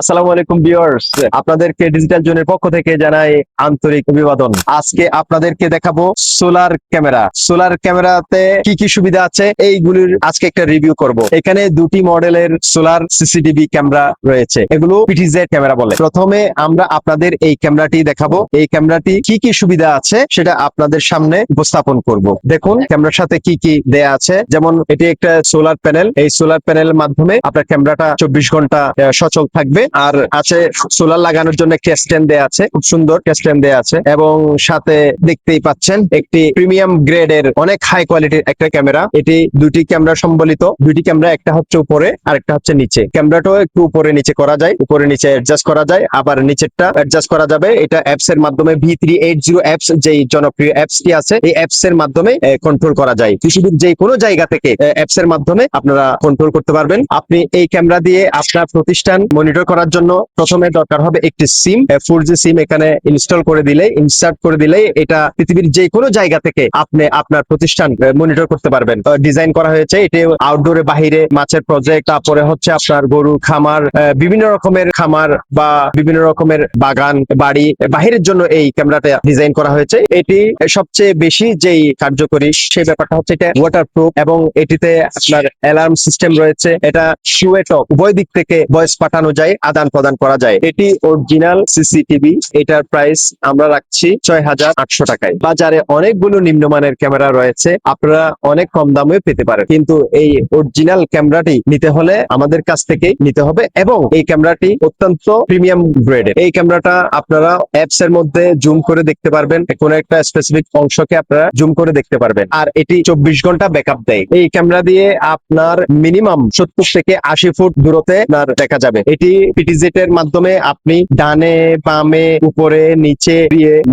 আসসালামু আলাইকুম ভিউয়ার্স। আপনাদেরকে ডিজিটাল জোনের পক্ষ থেকে জানাই আন্তরিক অভিবাদন। আজকে আপনাদেরকে দেখাবো সোলার ক্যামেরা সোলার ক্যামেরাতে কি কি সুবিধা আছে? এইগুলির আজকে একটা রিভিউ করব। এখানে দুটি মডেলের সোলার সিসিটিভি ক্যামেরা রয়েছে। এগুলো পিটিজেড ক্যামেরা বলে। প্রথমে আমরা আপনাদের এই ক্যামেরাটি দেখাবো। এই ক্যামেরাটি কি কি সুবিধা আছে সেটা আপনাদের সামনে উপস্থাপন করব। দেখুন ক্যামেরার সাথে কি কি দেয়া আছে। যেমন, এটি একটা সোলার প্যানেল এই সোলার প্যানেলের মাধ্যমে আপনার ক্যামেরাটা চব্বিশ ঘণ্টা সচল থাকবে। আর আছে সোলার লাগানোর জন্য একটি স্ট্যান্ড দেয়া আছে, খুব সুন্দর স্ট্যান্ড দেয়া আছে। এবং সাথে দেখতেই পাচ্ছেন একটি প্রিমিয়াম গ্রেডের অনেক হাই কোয়ালিটির একটা ক্যামেরা এটি দুটি ক্যামেরা সম্বলিত, দুটি ক্যামেরা একটা হচ্ছে উপরে আর একটা হচ্ছে নিচে। ক্যামেরাটাও একটু উপরে নিচে করা যায়, উপরে নিচে অ্যাডজাস্ট করা যায়, আবার নিচেরটা অ্যাডজাস্ট করা যাবে। এটা অ্যাপস এর মাধ্যমে V three eight zero apps যেই জনপ্রিয় অ্যাপস টি আছে, এই অ্যাপস এর মাধ্যমে কন্ট্রোল করা যায়। পৃথিবীর যে কোনো জায়গা থেকে অ্যাপস এর মাধ্যমে আপনারা কন্ট্রোল করতে পারবেন। আপনি এই ক্যামেরা দিয়ে আপনার প্রতিষ্ঠান মনিটর করার জন্য প্রথমে দরকার হবে একটি সিম ফোর জি সিম এখানে ইনস্টল করে দিলে ইনসার্ট করে দিলে এটা পৃথিবীর যে কোনো জায়গা থেকে আপনি আপনার প্রতিষ্ঠান মনিটর করতে পারবেন। ডিজাইন করা হয়েছে, এটি আউটডোরে বাহিরে মাছের প্রজেক্ট তারপরে হচ্ছে আপনার গরু খামার বিভিন্ন রকমের খামার বা বিভিন্ন রকমের বাগান, বাড়ি বাহিরের জন্য এই ক্যামেরাটা ডিজাইন করা হয়েছে। এটি সবচেয়ে বেশি যেই কার্যকরী সেই ব্যাপারটা হচ্ছে এটা ওয়াটার প্রুফ এবং এটিতে আপনার অ্যালার্ম সিস্টেম রয়েছে। এটা শুয়েটক উভয় দিক থেকে ভয়েস পাঠানো যায়। আদান প্রদান করা যায়। এটি অরিজিনাল সিসিটিভি এটার প্রাইস আমরা রাখছি ছয় হাজার আটশো টাকায়। বাজারে অনেকগুলো নিম্নমানের ক্যামেরা রয়েছে, আপনারা অনেক কম দামে পেতে পারেন। কিন্তু এই অরিজিনাল ক্যামেরাটি নিতে হলে আমাদের কাছ থেকে নিতে হবে এবং এই ক্যামেরাটি অত্যন্ত প্রিমিয়াম গ্রেডের এই ক্যামেরাটা আপনারা অ্যাপস এর মধ্যে জুম করে দেখতে পারবেন, কোনো একটা স্পেসিফিক অংশকে আপনারা জুম করে দেখতে পারবেন। আর এটি চব্বিশ ঘণ্টা ব্যাকআপ দেয়। এই ক্যামেরা দিয়ে আপনার মিনিমাম সত্তর থেকে আশি ফুট দূরতে দেখা যাবে। এটি পিটিজেট এর মাধ্যমে আপনি ডানে, বামে, উপরে, নিচে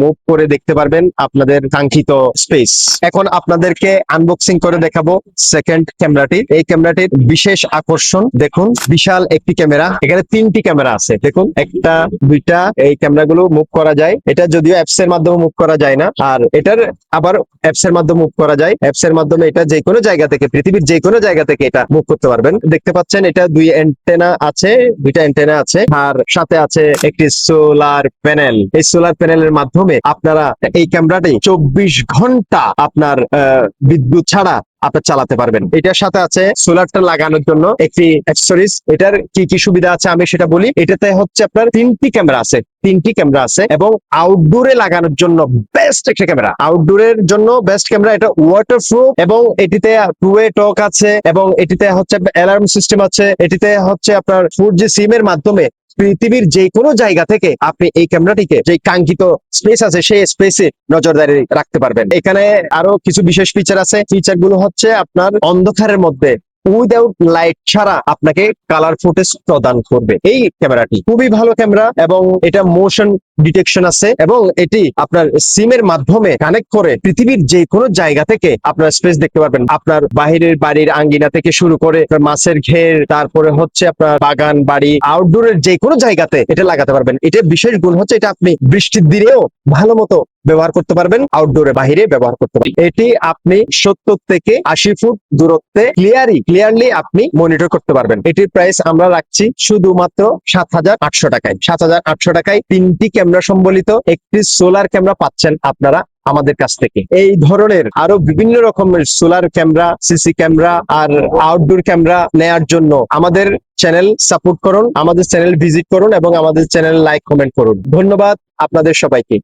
মুভ করে দেখতে পারবেন আপনাদের কাঙ্ক্ষিত স্পেস এখন আপনাদেরকে আনবক্সিং করে দেখাবো সেকেন্ড ক্যামেরাটি এই ক্যামেরাটির বিশেষ আকর্ষণ, দেখুন, বিশাল একটি ক্যামেরা এখানে তিনটি ক্যামেরা আছে, দেখুন, একটা, দুইটা, এই ক্যামেরাগুলো মুভ করা যায়। এটা যদিও অ্যাপস এর মাধ্যমে মুভ করা যায় না। আর এটার আবার অ্যাপস এর মাধ্যমে মুভ করা যায়। অ্যাপস এর মাধ্যমে এটা যে কোনো জায়গা থেকে, পৃথিবীর যে কোনো জায়গা থেকে এটা মুভ করতে পারবেন। দেখতে পাচ্ছেন, এটা দুই অ্যান্টেনা আছে, দুইটা অ্যান্টেনা আছে। আর সাথে আছে একটি সোলার প্যানেল। এই সোলার প্যানেলের মাধ্যমে আপনারা এই ক্যামেরাটি চব্বিশ ঘণ্টা আপনার বিদ্যুৎ ছাড়া আপনার চালাতে পারবেন। এটার সাথে আছে সোলারটা লাগানোর জন্য একটি অ্যাক্সেসরিজ এটার কি কি সুবিধা আছে আমি সেটা বলি। এটাতে হচ্ছে আপনার তিনটি ক্যামেরা আছে। তিনটি ক্যামেরা আছে এবং আউটডোরে লাগানোর জন্য বেস্ট একটা ক্যামেরা। আউটডোরের জন্য বেস্ট ক্যামেরা এটা ওয়াটার প্রুফ এবং এটিতে টু ওয়ে টক আছে এবং এটিতে হচ্ছে অ্যালার্ম সিস্টেম আছে। এটিতে হচ্ছে আপনার ফোর জি সিম এর মাধ্যমে পৃথিবীর যে কোনো জায়গা থেকে আপনি এই ক্যামেরাটিকে যে কাঙ্ক্ষিত স্পেস আছে, সেই স্পেসে নজরদারি রাখতে পারবেন। এখানে আরও কিছু বিশেষ ফিচার আছে। ফিচারগুলো হচ্ছে আপনার অন্ধকারের মধ্যে উইদাউট লাইট ছাড়া আপনাকে কালার ফুটেজ প্রদান করবে। এই ক্যামেরাটি খুবই ভালো ক্যামেরা এবং এটা মোশন ডিটেকশন আছে এবং এটি আপনার সিম এর মাধ্যমে কানেক্ট করে পৃথিবীর যে কোনো জায়গা থেকে আপনার স্পেস দেখতে পারবেন। আপনার বাহিরের বাড়ির আঙ্গিনা থেকে শুরু করে মাছের ঘের, তারপরে হচ্ছে আপনার বাগান, বাড়ি আউটডোরের যে কোনো জায়গাতে এটা লাগাতে পারবেন। এটা বিশেষ গুণ হচ্ছে এটা আপনি বৃষ্টির দিনেও ভালো মতো ব্যবহার করতে পারবেন আউটডোরে বাহিরে ব্যবহার করতে পারবেন। এটি আপনি সত্তর থেকে আশি ফুট দূরত্বে ক্লিয়ারি ক্লিয়ারলি আপনি মনিটর করতে পারবেন। এটির প্রাইস আমরা রাখছি শুধুমাত্র সাত হাজার আটশো টাকায়। সাত হাজার আটশো টাকায় তিনটি ক্যামেরা সম্বলিত একটি সোলার ক্যামেরা পাচ্ছেন আপনারা আমাদের কাছ থেকে। এই ধরনের আরও বিভিন্ন রকমের সোলার ক্যামেরা, সিসি ক্যামেরা আর আউটডোর ক্যামেরা নেয়ার জন্য আমাদের চ্যানেল সাপোর্ট করুন, আমাদের চ্যানেল ভিজিট করুন এবং আমাদের চ্যানেল লাইক, কমেন্ট করুন। ধন্যবাদ আপনাদের সবাইকে।